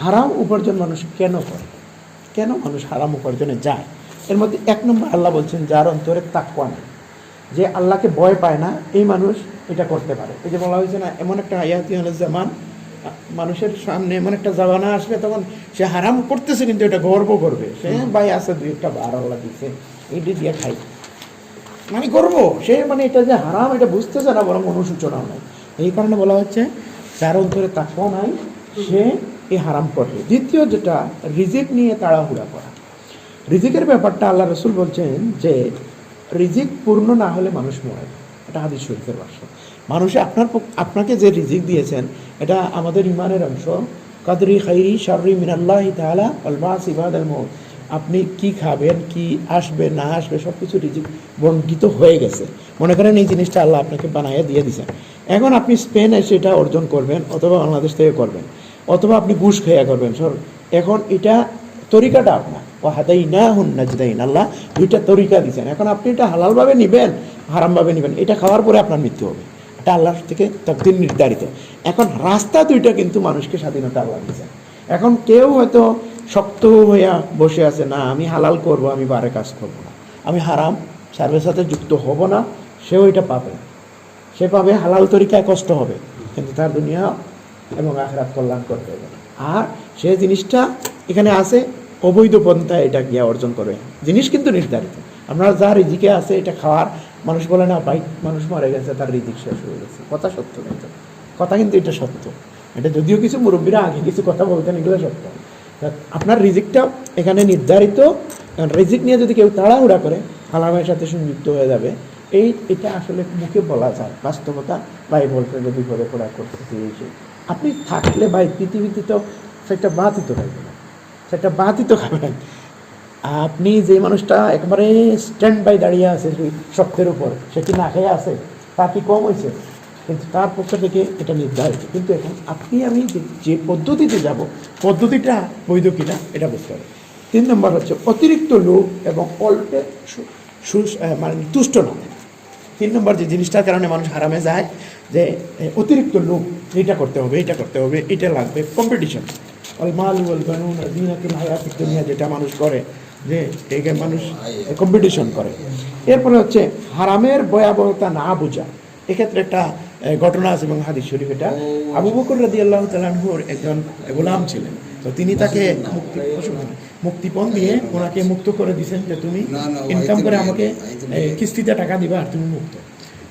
হারাম উপার্জন মানুষ কেন করে? কেন মানুষ হারাম উপার্জনে যায়? এর মধ্যে এক নম্বর আল্লাহ বলছেন যার অন্তরে তাকুয়া নেই। যে আল্লাহকে ভয় পায় না এই মানুষ এটা করতে পারে। এই যে বলা হয়েছে না এমন একটা আয়াতি জামান মানুষের সামনে এমন একটা জামানা আসবে তখন সে হারাম করতেছে কিন্তু এটা গর্ব করবে। সে ভাই আছে দুই একটা বার আল্লাহ দিচ্ছে এইটি দিয়ে খাই। মানে করব সে মানে এটা যে হারাম এটা বুঝতেছে না বরং অনুসূচনা নাই। এই কারণে বলা হচ্ছে যার অন্তরে তাকুয়া নাই সে এই হারাম করবে। দ্বিতীয় যেটা, রিজিক নিয়ে তাড়াহুড়া করা। রিজিকের ব্যাপারটা আল্লাহ রসুল বলছেন যে, রিজিক পূর্ণ না হলে মানুষ মরে। এটা হাদিস শরীফের বাক্য মানুষে আপনার আপনাকে যে রিজিক দিয়েছেন, এটা আমাদের ইমানের অংশ। কাদরি খাইরি শাররি মিনাল্লাহ তাআলা অলমাস ইবাদ আল মৌত আপনি কি খাবেন, কি আসবে, না আসবে সব কিছু রিজিক বন্টিত হয়ে গেছে। মনে করেন এই জিনিসটা আল্লাহ আপনাকে বানাইয়ে দিয়ে দিয়েছেন। এখন আপনি স্পেন এসে এটা অর্জন করবেন অথবা বাংলাদেশ থেকে করবেন। অথবা আপনি ঘুষ খেয়া করবেন সর, এখন এটা তরিকাটা আপনার। ও হাতাই না হুন নাজদাইন, আল্লাহ দুইটা তরিকা দিচ্ছেন এখন আপনি এটা হালালভাবে নেবেন, হারামভাবে নেবেন, এটা খাওয়ার পরে আপনার মৃত্যু হবে। এটা আল্লাহর থেকে তকদিন নির্ধারিত। এখন রাস্তা দুইটা কিন্তু মানুষকে স্বাধীনতা আল্লাহ দিয়েছেন। এখন কেউ হয়তো শক্ত হইয়া বসে আছে, না, আমি হালাল করব, আমি বারে কাজ করব না। আমি হারাম, সার্ভের সাথে যুক্ত হব না। সেও এটা পাবে। সে পাবে হালাল তরিকায় কষ্ট হবে। কিন্তু তার দুনিয়া এবং আখরাত কল্যাণ করতে হবে আর সে জিনিসটা এখানে আছে, অবৈধ পন্থায় এটা গিয়া অর্জন করবে। জিনিস কিন্তু নির্ধারিত। আমরা যা রিজিকে আছে এটা খাওয়ার, মানুষ বলে না বাইক মানুষ মারা গেছে, তার রিজিক শেষ হয়ে গেছে। কথা সত্য কিন্তু। কথা কিন্তু এটা সত্য। এটা যদিও কিছু মুরব্বীরা আগে কিছু কথা বলতেন, এগুলো সত্য। আপনার রিজিকটা এখানে নির্ধারিত। রিজিক নিয়ে যদি কেউ তাড়াহুড়া করে হালামের সাথে সংযুক্ত হয়ে যাবে। এই, এটা আসলে মুখে বলা যায়। বাস্তবতা ভাই বলতে যে বিপদে পড়া করতেছি। আপনি থাকলে ভাই পৃথিবীতে তো সেটা বাতিত খাইবে না সেটা বাতিত খাবেন আপনি যে মানুষটা একবারে স্ট্যান্ড বাই দাঁড়িয়ে আছে শক্তের উপর সেটি না খেয়ে আছে? তা কি কম হয়েছে? কিন্তু তার পক্ষ থেকে এটা নির্ধারিত। কিন্তু এখন আপনি, আমি যে- পদ্ধতিতে যাব, পদ্ধতিটা বৈধ কিনা এটা বুঝতে হবে। তিন নম্বর হচ্ছে অতিরিক্ত লোভ এবং অল্পে মানে তুষ্ট না তিন নম্বর যে জিনিসটার কারণে মানুষ হারামে যায়, যে অতিরিক্ত লোক এটা করতে হবে, এটা করতে হবে, এটা লাগবে কম্পিটিশন যেটা মানুষ করে, যে একে মানুষ কম্পিটিশন করে। এরপরে হচ্ছে হারামের ভয়াবহতা না বোঝা। এক্ষেত্রে একটা ঘটনা আছে এবং হাদিস শরীফ এটা। আবু বকর রাদি আল্লাহ তালানহুর একজন গোলাম ছিলেন। তো তিনি তাকে মুক্তিপণ দিয়ে ওনাকে মুক্ত করে দিয়েছেন যে তুমি ইনকাম করে আমাকে। কিস্তিতে টাকা দিবা আর তুমি মুক্ত।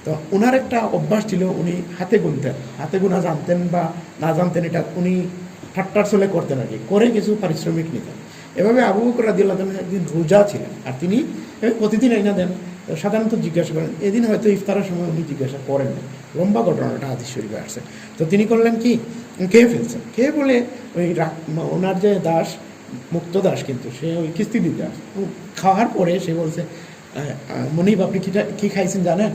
তো ওনার একটা অভ্যাস ছিল উনি হাতে গুনতেন। হাতে গুনা জানতেন বা না জানতেন এটা উনি ঠাট্টার চলে করতেন আর কি। করে কিছু পারিশ্রমিক নিতেন। এভাবে আবু বকর তাআলা একদিন রোজা ছিলেন আর তিনি প্রতিদিন আইনা দেন। সাধারণত জিজ্ঞাসা করেন এদিন হয়তো ইফতারের সময় উনি জিজ্ঞাসা করেন না। লম্বা ঘটনাটা হাদিস শরীফে আসছে। তো তিনি করলেন কি? খেয়ে ফেলছেন। খেয়ে বলে ওই ওনার যে দাস, মুক্ত দাস কিন্তু, সে ওই কিস্তি দিতে আসে খাওয়ার পরে সে বলছে মনিব, আপনি কিটা কী খাইছেন জানেন?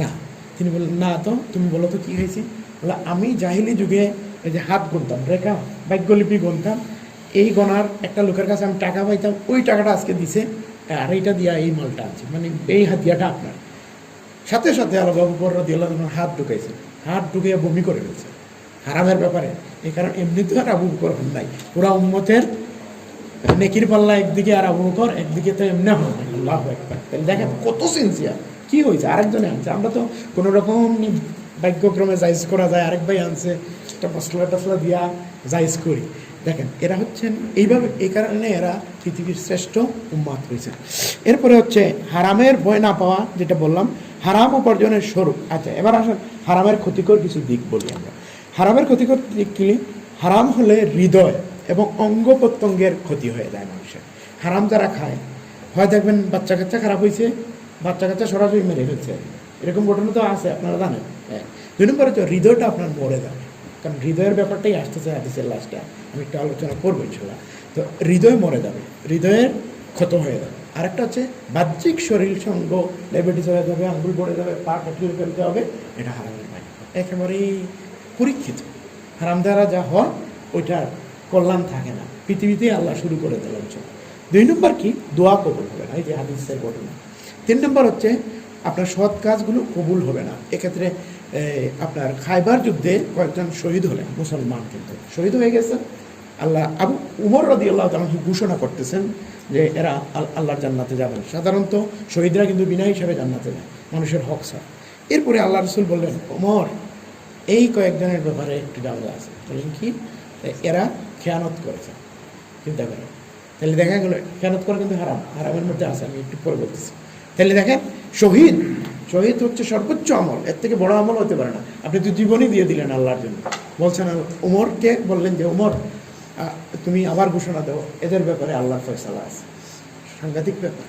না। তিনি বললেন, না তো, তুমি বলো তো কী খাইছি? বলে, আমি জাহিলি যুগে এই যে হাত গুনতাম, রেখা, বাক্যলিপি গুনতাম, এই গনার একটা লোকের কাছে আমি টাকা পাইতাম, ওই টাকাটা আজকে দিছে, আর এইটা দিয়া এই মালটা আছে। মানে এই হাতিয়াটা আপনার। সাথে সাথে আলাদা উপর দিয়াল্লাহ হাত ঢুকাইছে। হাত ঢুকিয়ে বমি করে ফেলছে। হারামের ব্যাপারে। এই কারণ এমনি তো আর আবু বকর হন নাই। পুরা উম্মতের নেকির পাল্লা একদিকে আর আবু বকর, একদিকে তো এমনি হন নাই। আল্লাহ একবার তাহলে দেখেন কত সিনসিয়ার কি হয়েছে আরেকজনে আনছে। আমরা তো কোনো রকম ভাগ্যক্রমে জাইজ করা যায়। আরেক ভাই আনছে। একটা মশলা টসলা দিয়া জাইজ করি। দেখেন, এরা হচ্ছেন, এইভাবে, এই কারণে এরা পৃথিবীর শ্রেষ্ঠ উম্মাত হয়েছে। এরপরে হচ্ছে, হারামের ভয় না পাওয়া, যেটা বললাম হারাম উপার্জনের স্বরূপ। আচ্ছা এবার আসেন হারামের ক্ষতিকর কিছু দিক বলি আমরা। হারামের ক্ষতিকর দিক কি? হারাম হলে হৃদয় এবং অঙ্গ প্রত্যঙ্গের ক্ষতি হয়ে যায় মানুষের। হারাম যারা খায় হয় দেখবেন বাচ্চা কাচ্চা খারাপ হয়েছে বাচ্চা কাচ্চা সরাসরি মেরে ফেলছে। এরকম ঘটনা তো আছে, আপনারা জানেন। হ্যাঁ দুই নম্বর হচ্ছে হৃদয়টা আপনার মরে যাবে। কারণ হৃদয়ের ব্যাপারটাই আসতেছে হাদিসের লাস্টে আমি একটু আলোচনা করব ইনশাল্লাহ তো হৃদয় মরে যাবে, হৃদয়ের ক্ষত হয়ে যাবে। আরেকটা হচ্ছে বাহ্যিক শরীর সঙ্গ ডায়াবেটিস হয়ে যাবে, আঙ্গুল পড়ে যাবে, পা কঠিয়ে ফেলতে হবে, এটা হারামের ভাই একেবারেই পরীক্ষিত। হারাম দ্বারা যা হয়, ওইটার কল্যাণ থাকে না। পৃথিবীতেই আল্লাহ শুরু করে দিলেন চল দুই নম্বর কি? দোয়া কবুল হবে না, এই যে হাদিসের ঘটনা তিন নম্বর হচ্ছে, আপনার সৎ কাজগুলো কবুল হবে না। এক্ষেত্রে আপনার খাইবার যুদ্ধে কয়েকজন শহীদ হলেন, মুসলমান কিন্তু। শহীদ হয়ে গেছেন। আল্লাহ আবু উমর রদি আল্লাহ তালাকে ঘোষণা করতেছেন যে এরা আল- আল্লাহর জান্নাতে যাবেন। সাধারণত শহীদরা কিন্তু বিনা হিসাবে জান্নাতে যায় মানুষের হক স্যার এরপরে আল্লাহ রসুল বললেন ওমর এই কয়েকজনের ব্যাপারে একটু জানা আছে। বললেন কি? এরা খেয়ানত করেছে। চিন্তা করেন। তাহলে দেখা গেল খেয়ানত করা কিন্তু হারাম। হারামের মধ্যে আছে আমি একটু পরে বলতেছি। তাহলে দেখেন শহীদ শহীদ হচ্ছে সর্বোচ্চ আমল। এর থেকে বড় আমল হতে পারে না। আপনি তো জীবনই দিয়ে দিলেন আল্লাহর জন্য। বলছেন উমরকে? বললেন যে আহ, তুমি আবার ঘোষণা দাও, এদের ব্যাপারে আল্লাহর ফয়সালা আছে। সাংঘাতিক ব্যাপার।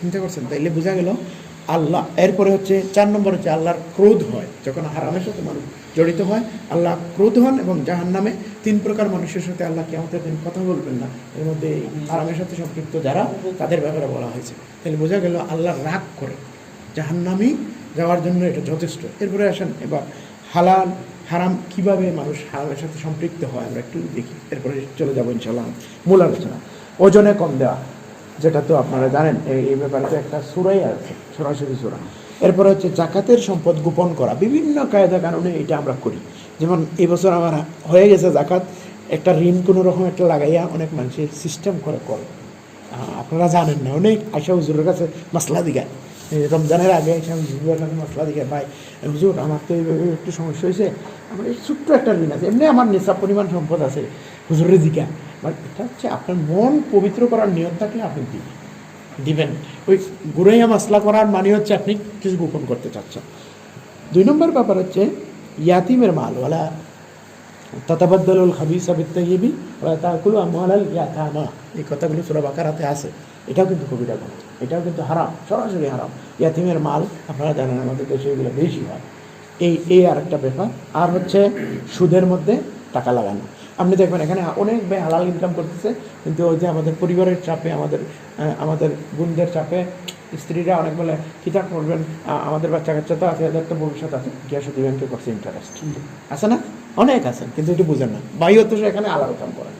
চিন্তা করছেন? তাইলে বোঝা গেল, আল্লাহ, এরপরে হচ্ছে চার নম্বর হচ্ছে আল্লাহর ক্রোধ হয়, যখন হারামের সাথে মানুষ জড়িত হয়, আল্লাহ ক্রোধ হন এবং জাহান নামে তিন প্রকার মানুষের সাথে আল্লাহ কেমন দিন কথা বলবেন না। এর মধ্যে হারামের সাথে সম্পৃক্ত যারা, তাদের ব্যাপারে বলা হয়েছে। তাহলে বোঝা গেল, আল্লাহ রাগ করে। জাহান্নামি যাওয়ার জন্য এটা যথেষ্ট। এরপরে আসেন, এবার হালাল হারাম কীভাবে মানুষ হারামের সাথে সম্পৃক্ত হয় আমরা একটু দেখি। এরপরে চলে যাব ইনশাল্লাহ মূল আলোচনা। ওজনে কম দেওয়া যেটা তো আপনারা জানেন, এই ব্যাপারে তো একটা সুরাই আছে, সরাসরি সুরা। এরপরে হচ্ছে জাকাতের সম্পদ গোপন করা, বিভিন্ন কায়দা কারণে এটা আমরা করি। যেমন এবছর আমার হয়ে গেছে জাকাত, একটা ঋণ কোনো রকম একটা লাগাইয়া অনেক মানুষের সিস্টেম করে করে। আপনারা জানেন না, অনেক আশা হুজুরের কাছে মশলা এই রমজানের আগে এসে আমি হুজুরের কাছে মশলা দিকে ভাই, হুজুর, আমার তো একটু সমস্যা হয়েছে। আমার এই ছোট্ট একটা ঋণ আছে। এমনি আমার নেশা পরিমাণ সম্পদ আছে হুজুরের দিঘা মানে এটা হচ্ছে আপনার মন পবিত্র করার নিয়ত থাকলে আপনি দিবেন। দিবেন। ওই গুড়াইয়া মশলা করার মানে হচ্ছে আপনি কিছু গোপন করতে চাচ্ছেন। দুই নম্বর ব্যাপার হচ্ছে ইয়াতিমের মাল। ওলা ততাবদ্দলুল খাবিসা বিত্তাইবি ওলা তাকুলু আমওয়ালাল ইয়াতামা। এই কথাগুলো সূরা বাকারাতে আছে। এটাও কিন্তু কবিরা গুণ এটাও কিন্তু হারাম, সরাসরি হারাম। ইয়াতিমের মাল, আপনারা জানেন আমাদের দেশে এগুলো বেশি হয়। এই এই আর একটা ব্যাপার, আর হচ্ছে সুদের মধ্যে টাকা লাগানো। আপনি দেখবেন এখানে অনেক ভাই হালাল ইনকাম করতেছে, কিন্তু ওই যে আমাদের পরিবারের চাপে, আমাদের আমাদের বোনদের চাপে স্ত্রীরা অনেক বলে কিতা করবেন? আমাদের বাচ্চা কাচ্চা তো আছে, এদের তো ভবিষ্যৎ আছে। গ্যাস ব্যাংকে করছে ইন্টারেস্ট আছে না? অনেক আছেন কিন্তু এটি বুঝেন না। ভাইও তো এখানে আলাদা কাম করেন।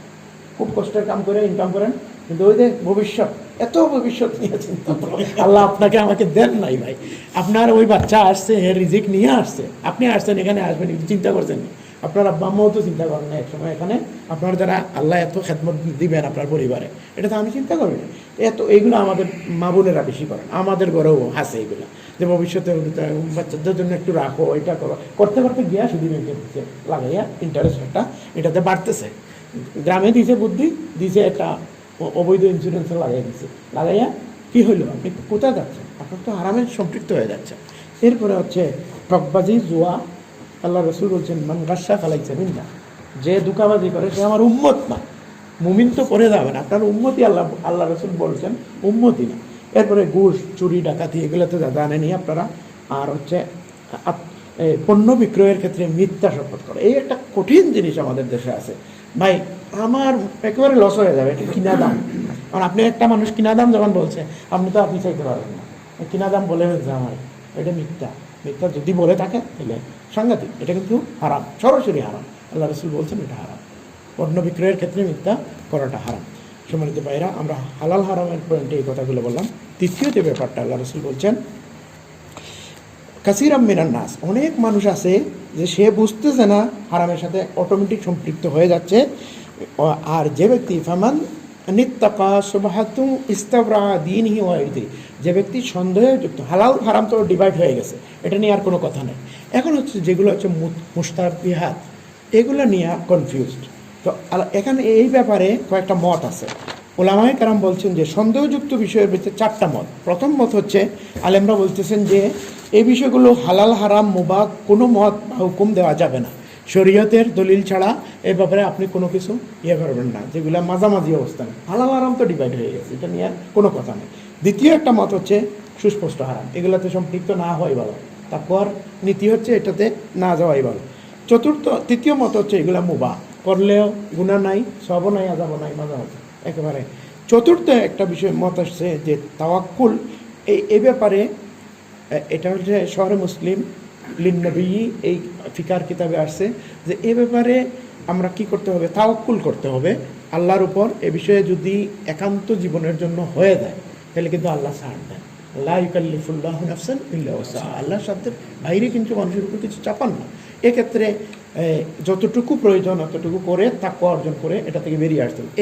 খুব কষ্টের কাম করে ইনকাম করেন, কিন্তু ওই যে ভবিষ্যৎ এত ভবিষ্যৎ নিয়ে চিন্তা। আল্লাহ আপনাকে আমাকে দেন নাই ভাই। আপনার ওই বাচ্চা আসছে রিজিক নিয়ে আসছে। আপনি আসছেন, এখানে আসবেন একটু চিন্তা করছেন। আপনার আব্বা আম্মাও তো চিন্তা করেন না, একসময় এখানে আপনার যারা আল্লাহ এত খেদমত দিবেন আপনার পরিবারে, এটা তো আমি চিন্তা করি না। এত, এইগুলো আমাদের মা বোনেরা বেশি করেন আমাদের ঘরেও হাসে এগুলো যে ভবিষ্যতে বাচ্চাদের জন্য একটু রাখো, এটা করো। করতে করতে গিয়া শুধু দিচ্ছে লাগাইয়া ইন্টারেস্টটা এটাতে বাড়তেছে। গ্রামে দিছে বুদ্ধি, দিছে একটা অবৈধ ইন্স্যুরেন্স লাগাই দিছে। লাগাইয়া কি হইল? আপনি কোথায় যাচ্ছেন? আপনার তো আরামে সম্পৃক্ত হয়ে যাচ্ছে। এরপরে হচ্ছে টকবাজি জুয়া আল্লাহ রসুল বলছেন, মান গাসা ফালাইছে না। যে দুকাবাজি করে, সে আমার উম্মত না। মুমিন তো করে যাবে না। আপনার উম্মতি আল্লাহ আল্লাহ রসুল বলছেন উম্মতি না। এরপরে ঘুষ, চুরি, ডাকাতি, এগুলো তো জানেনি আপনারা, আর হচ্ছে পণ্য বিক্রয়ের ক্ষেত্রে মিথ্যা শপথ করে। এই একটা কঠিন জিনিস আমাদের দেশে আছে। ভাই, আমার একেবারে লস হয়ে যাবে, এটা কিনা দাম। কারণ আপনি একটা মানুষ, কিনা দাম যখন বলছে, আপনি তো আপনি চাইতে পারবেন না। কিনা দাম বলে ফেলছে আমার এটা মিথ্যা। মিথ্যা যদি বলে থাকে, তাহলে সাংঘাতিক। এটা কিন্তু হারাম, সরাসরি হারাম। আল্লাহ রসুল বলছেন এটা হারাম। পণ্য বিক্রয়ের ক্ষেত্রে মিথ্যা করাটা হারাম। সম্মানিত ভাইরা আমরা হালাল হারামের পয়েন্টে এই কথাগুলো বললাম। তৃতীয় যে ব্যাপারটা আল্লাহ রসুল বলছেন কাসিরাম মিনান নাস। অনেক মানুষ আছে যে সে বুঝতেছে না হারামের সাথে অটোমেটিক সম্পৃক্ত হয়ে যাচ্ছে। আর যে ব্যক্তি ফামান নিত্তাকা সুবাহাতু ইস্তাবরা দিন হি ওয়াইদি যে ব্যক্তি সন্দেহে যুক্ত, হালাল হারাম তো ডিভাইড হয়ে গেছে। এটা নিয়ে আর কোনো কথা নেই। এখন হচ্ছে যেগুলো হচ্ছে মুস্তাবিহাত এগুলো নিয়ে কনফিউজড তো এখানে এই ব্যাপারে কয়েকটা মত আছে। ওলামায় কারাম বলছেন যে সন্দেহযুক্ত বিষয়ের ভিতরে চারটা মত। প্রথম মত হচ্ছে, আলেমরা বলতেছেন যে এই বিষয়গুলো হালাল, হারাম, মুবাক কোনো মত বা হুকুম দেওয়া যাবে না। শরীয়তের দলিল ছাড়া এ ব্যাপারে আপনি কোনো কিছু ইয়ে করবেন না, যেগুলো মাঝামাঝি অবস্থান। হালাল, হারাম তো ডিভাইড হয়ে গেছে, এটা নিয়ে কোনো কথা নেই। দ্বিতীয় একটা মত হচ্ছে সুস্পষ্ট হারাম, এগুলোতে সম্পৃক্ত না হওয়াই ভালো। তারপর নীতি হচ্ছে এটাতে না যাওয়াই ভালো। চতুর্থ, তৃতীয় মত হচ্ছে এগুলা মুবা করলেও গুণা নাই সব নাই আজাব নাই আছে একেবারে। চতুর্থ একটা বিষয় মত আসছে যে তাওয়াক্কুল, এই, এ ব্যাপারে এটা হচ্ছে শহরে মুসলিম, লিন্নবী, এই ফিকার কিতাবে আসছে যে এ ব্যাপারে আমরা কি করতে হবে? তাওয়াক্কুল করতে হবে আল্লাহর উপর। এ বিষয়ে যদি একান্ত জীবনের জন্য হয়ে যায়, তাহলে কিন্তু আল্লাহ ছাড় দেন। আল্লাহ ইকাল্লিফুল্লাহ ওয়াসা আল্লাহর বাইরে কিন্তু মানুষের উপর কিছু চাপান না। এক্ষেত্রে যতটুকু প্রয়োজন, অতটুকু করে তাকুয়া অর্জন করে এটা থেকে বেরিয়ে আসতে হবে।